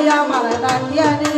বিহাই আমার ডাকিয়া নিল ভাই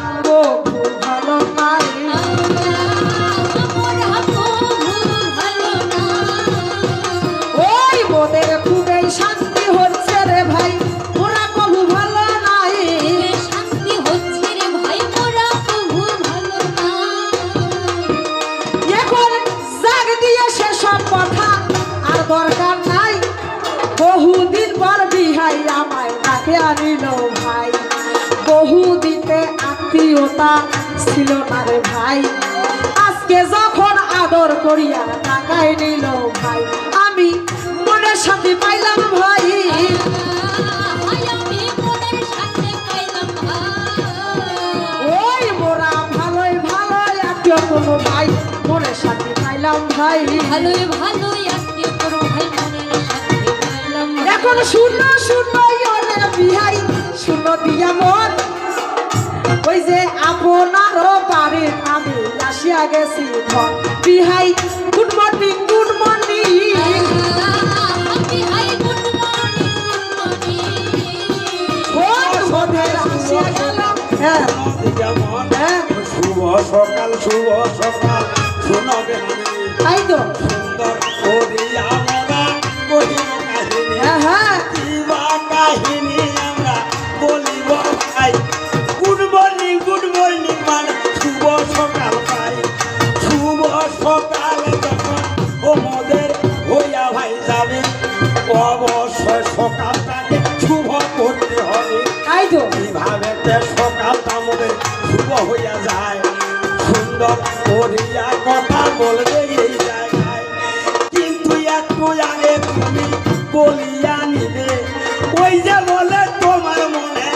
আত্মীয়তা ছিল না রে ভাই। আজকে যখন আদর করিয়া টাকায় নিল ভাই, আমি মনের সাথে পাইলাম ভাই। ওই মোরা ভালোই ভালোই কোনো ভাই পাইলাম ভাই ভালোই ভালোই ভাই। এখন শূন্য শূন্য বিহাই শূন্য দিয়া মন। ওই যে আপনারও বাড়ি আমি আসিয়া গেছি ধন। বিহাই good morning good morning. Hi good morning good morning ভোর ভোরের আসিয়া গেলাম। হ্যাঁ। যেমন হ্যাঁ। শুভ সকাল শুভ সকাল। শুনবে তাই তো। যায়। কথা বলবে এই জায়গায়। কিন্তু নিবে ওই যে বলে তোমার মনে,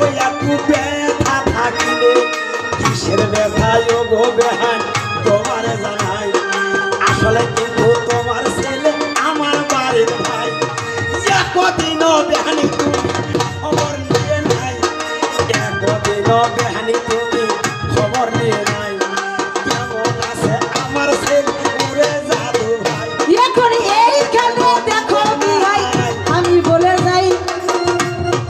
ওই একটু ব্যথা থাকিলে। কিসের ব্যথা গো বেহান, তোমার কিন্তু তোমার ছেলে আমার বাড়ির ভাই। একদিনও বেহানি একদিনও বেহানি তুমি আমি বলে যাই,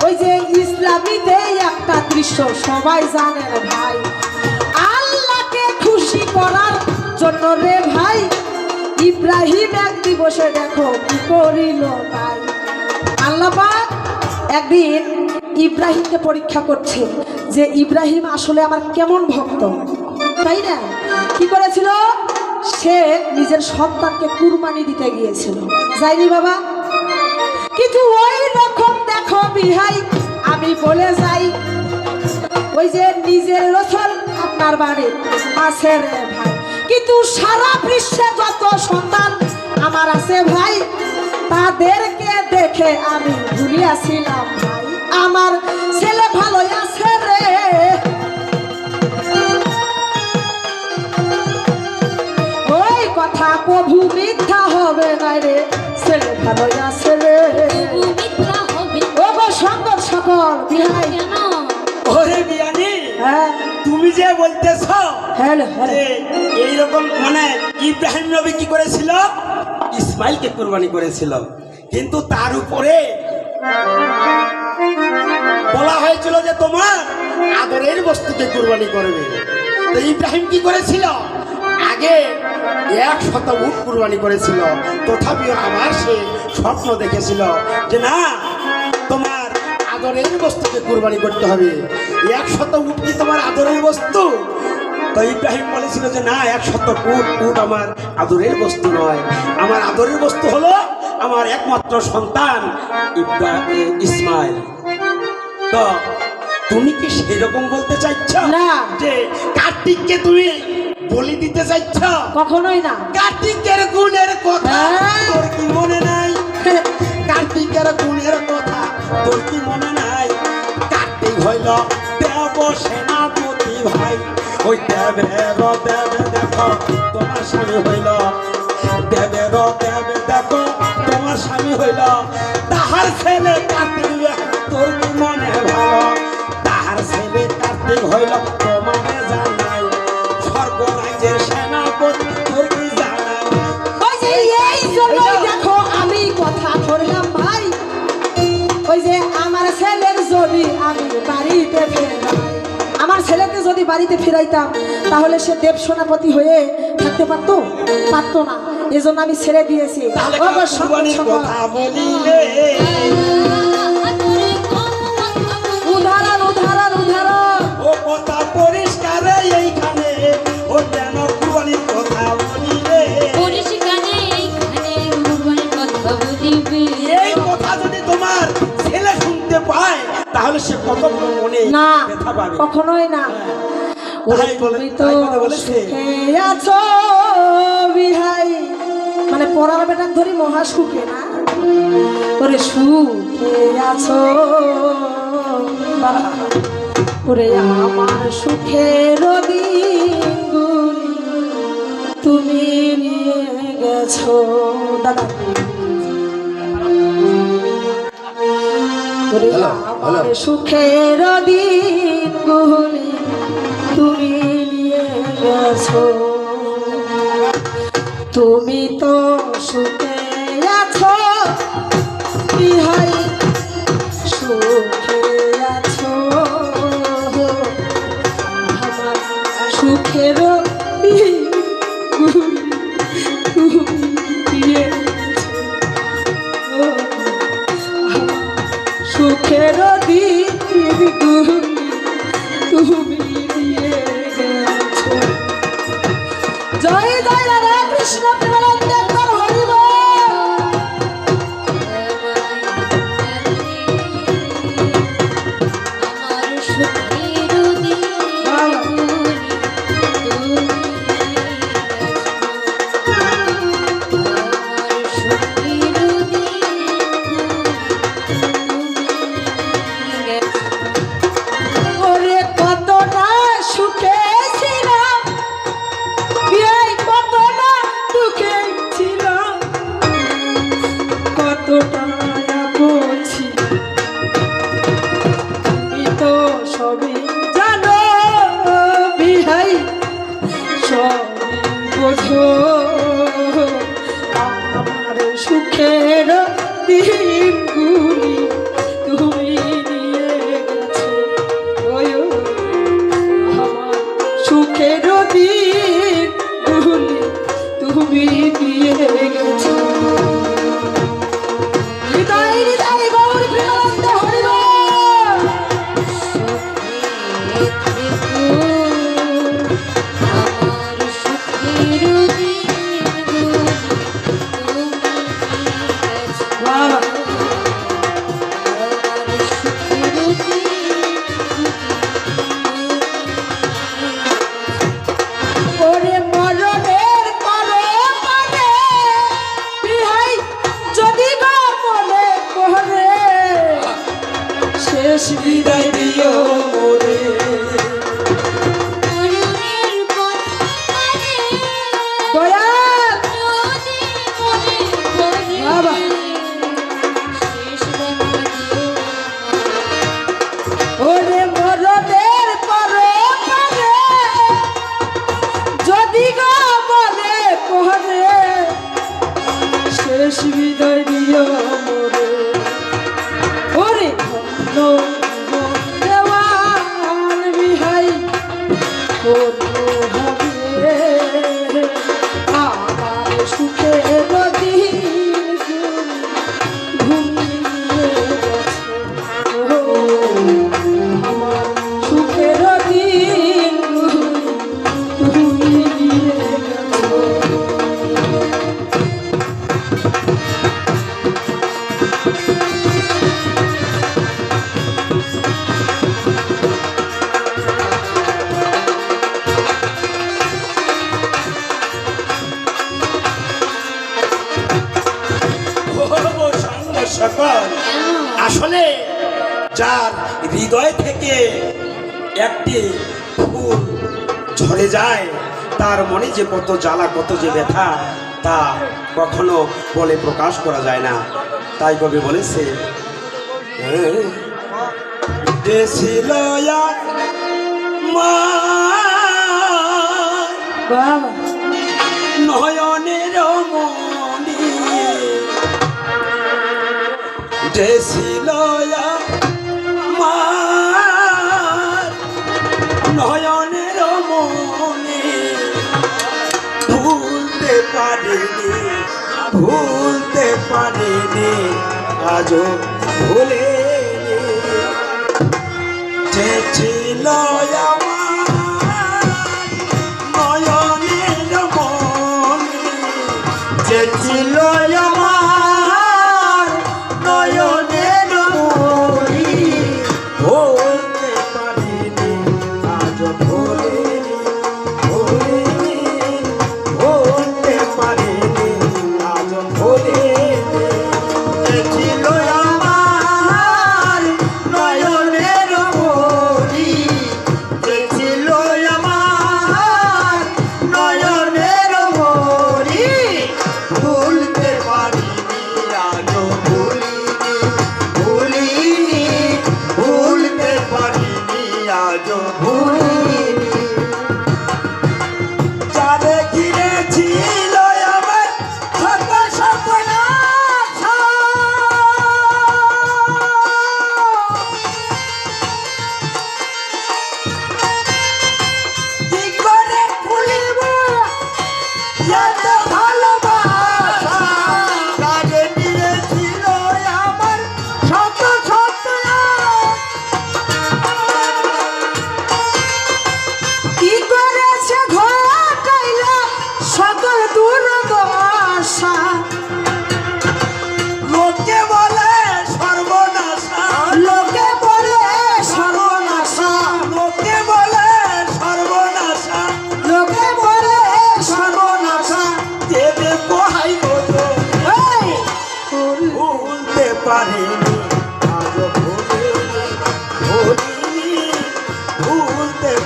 ওই যে ইসলামীতে একটা দৃশ্য সবাই জানে ভাই। আল্লাহকে খুশি করার জন্য রে ভাই, ইব্রাহিম এক দিবসে দেখো কি করিল তাই। আল্লাহ একদিন ইব্রাহিমকে পরীক্ষা করছে যে ইব্রাহিম আসলে আমার কেমন ভক্ত। তাই না? কি করেছিল? সে নিজের সন্তানকে কুরবানি দিতে গিয়েছিল। যাইনি বাবা? কিন্তু ওই রকম দেখো বিহাই, আমি বলে যাই, ওই যে নিজের রসল আপনার বাড়ি, আছে রে ভাই। কিন্তু সারা বিশ্বে যত সন্তান আমার আছে ভাই, তাদেরকে দেখে আমি ভুলিয়াছিলাম ভাই আমার ছেলে ভালো আছে রে। ওই কথা প্রভু মিথ্যা হবে না রে ছেলে ভালো আছে রে। ও সকল সকল বিহাই। ওরে বিয়ানি হ্যাঁ। তুমি যে বলতেছ হ্যাঁ হ্যাঁ এইরকম মানে ইব্রাহিম নবী কি করেছিল? ইসমাইলকে কোরবানি করেছিল। কিন্তু তার উপরে বলা হয়েছিল যে তোমার আদরের বস্তুকে কুরবানি করবে। তো ইব্রাহিম কি করেছিল? আগে এক শত উট কুরবানি করেছিল। তথাপিও আবার সে স্বপ্ন দেখেছিল যে না তোমার আদরের বস্তুকে কুরবানি করতে হবে। এক শত উট কি তোমার আদরের বস্তু? তো ইব্রাহিম বলেছিল যে না এক শত উট উট আমার আদরের বস্তু নয়। আমার আদরের বস্তু হলো আমার একমাত্র সন্তান ইব্রা- এ, ইসমাইল। তো তুমি কি সেরকম বলতে চাইছ? না। যে কার্তিককে তুমি বলি দিতে চাইছ? কখনোই না। কার্তিকের গুণের কথা হ্যাঁ। তোর কি মনে নাই? কার্তিকের গুণের কথা তোর কি মনে নাই? কার্তিক হইল দেব সেনাপতি ভাই। ওই দেবের দেবে দেখো তোমার স্বামী হইল। দেবের দেবে দেখো তোমার স্বামী হইল। তাহার ছেলে কার্তিক তোর মনে ভালো। তাহার ছেলে কার্তিক হইল তোমাকে জানাই। স্বর্গরাজ্যের সেনাপতি তোর কি জানাই। ওই যে এই জন্যই দেখো আমি কথা ধরলাম ভাই। ওই যে আমার ছেলের যদি আমি বাড়িতে ফেরাই আমার ছেলেকে যদি বাড়িতে ফিরাইতাম তাহলে সে দেব সেনাপতি হয়ে থাকতে পারতো? পারতো না। এজন্য আমি ছেড়ে দিয়েছি। না কখনোই না। বলে- তুমি তো আছো বিহাই। মানে পড়ার বেটা ধরি মহা সুখে না? ওরে সুখে আছো। ওরে আমার সুখের তুমি নিয়ে গেছো। দাদা। আমার সুখের দিনগুলি তুমি নিয়ে গেছো। তুমি তো সুখে আছো বিহাই সুখে। তুমি শেষ বিদায় দিও মোরে। সকল আসলে যার হৃদয় থেকে একটি ফুল ঝরে যায় তার মনে যে কত জ্বালা কত যে ব্যথা তা কখনো বলে প্রকাশ করা যায় না। তাই কবি বলেছে মা বাবা যে ছিল আমার নয়নের মনি। ভুলতে পারিনি ভুলতে পারিনি, আজও ভুলেনি। যে ছিল নয়নের মনি। ছিল আমার আজ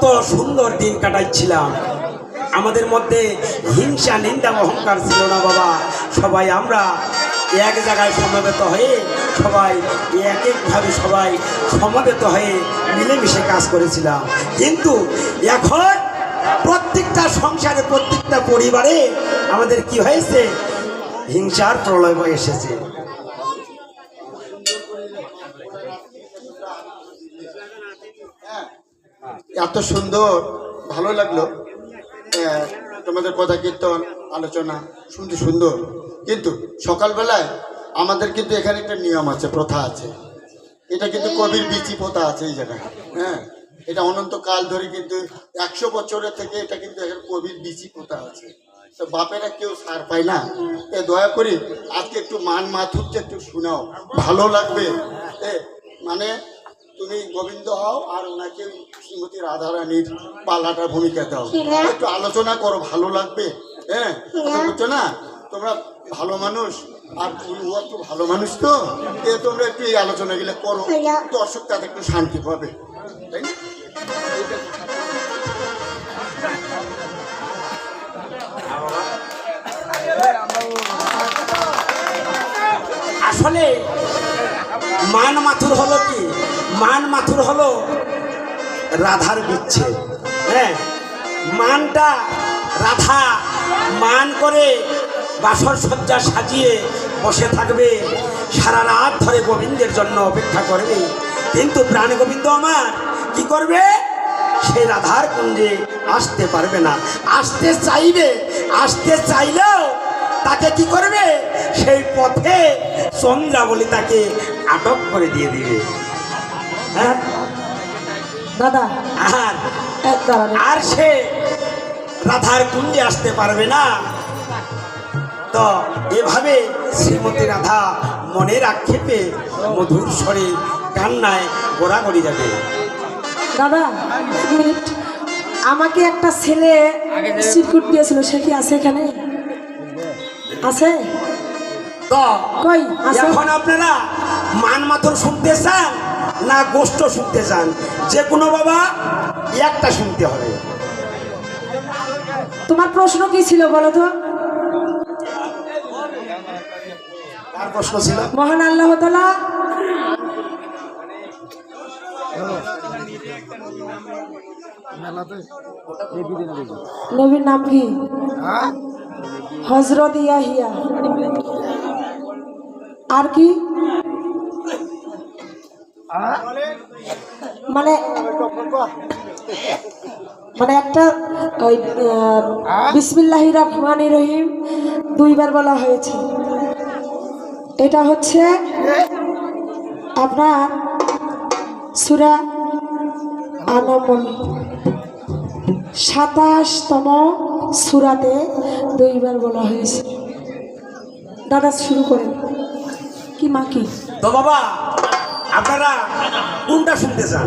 কত সুন্দর দিন কাটাচ্ছিলাম আমাদের মধ্যে হিংসা, নিন্দা, অহংকার ছিল না বাবা। সবাই আমরা এক জায়গায় সমবেত হয়ে সবাই এক একভাবে সবাই সমবেত হয়ে মিলেমিশে কাজ করেছিলাম। কিন্তু এখন প্রত্যেকটা সংসারে, প্রত্যেকটা পরিবারে আমাদের কি হয়েছে? হিংসার প্রলয় এসেছে। এত সুন্দর, ভালো লাগল। তোমাদের কথা কীর্তন, আলোচনা, শুনতে সুন্দর। কিন্তু সকালবেলায় আমাদের কিন্তু এখানে একটা নিয়ম আছে, প্রথা আছে। এটা কিন্তু কবির বিচি প্রথা আছে এই জায়গায়। হ্যাঁ এটা অনন্তকাল ধরে কিন্তু একশো বছরের থেকে এটা কিন্তু এখানে কবির বিচি প্রথা আছে। তো বাপেরা কেউ সার পায় না। এ, দয়া করি আজকে একটু মান মাথুরটা একটু শোনাও। ভালো লাগবে। মানে তুমি গোবিন্দ হও আর ওনাকে শ্রীমতী রাধারানীর পালাটার ভূমিকা দাও। একটু আলোচনা করো ভালো লাগবে হ্যাঁ? বলছো না? তোমরা ভালো মানুষ আর ও একটু ভালো মানুষ তো? এ তোমরা একটু এই আলোচনাগুলো করো। দর্শক তাদের একটু শান্তি পাবে তাই না? আসলে মান মাথুর হলো কি? মান মাথুর হলো রাধার বিচ্ছেদ। হ্যাঁ মানটা রাধা মান করে বাসর সজ্জা সাজিয়ে বসে থাকবে, সারা রাত ধরে গোবিন্দের জন্য অপেক্ষা করবে। কিন্তু প্রাণ গোবিন্দ আমার, কি করবে? সে রাধার কুঞ্জে আসতে পারবে না। আসতে চাইবে, আসতে চাইলেও তাকে কি করবে? সেই পথে চন্দ্রাবলী তাকে আটক করে দিয়ে দিবে। দাদা আর আর সে রাধার কুঞ্জে আসতে পারবে না। তো এভাবে শ্রীমতী রাধা মনের আক্ষেপে মধুর স্বরে কান্নায় গোড়াগড়ি যাবে। দাদা মিনিট। আমাকে একটা ছেলে সিরকুট দিয়েছিল সে কি আছে এখানে? আছে? তো কই? এখন আপনারা মান মাথর শুনতে চান? না গোষ্ঠ শুনতে চান যে কোনো বাবা একটা শুনতে হবে। তোমার প্রশ্ন কি ছিল বলো তো? কার প্রশ্ন ছিল? মহান আল্লাহ তালা নবীর নাম কি? হজরত ইয়াহিয়া। আর কি? মানে মানে একটা, ওই বিসমিল্লাহ রহমান রহিম দুইবার বলা হয়েছে। এটা হচ্ছে আপনার সুরা আনমন সাতাশতম সুরাতে দুইবার বলা হয়েছে। দাদা, শুরু করেন। কি মা কি? তো বাবা আপনারা কোনটা শুনতে চান?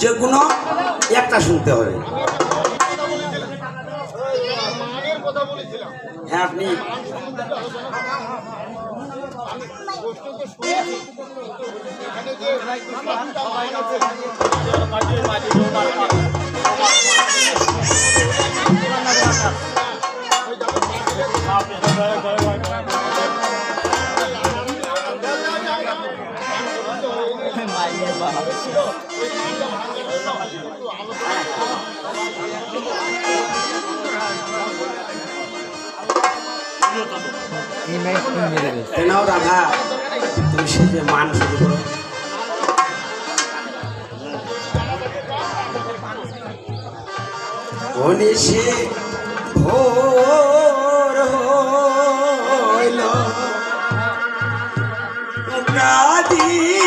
যে কোনো একটা শুনতে হবে। হ্যাঁ আপনি মাইনে বাবা এনাও রাধা তুমি শেষে হইল কাদিয়ে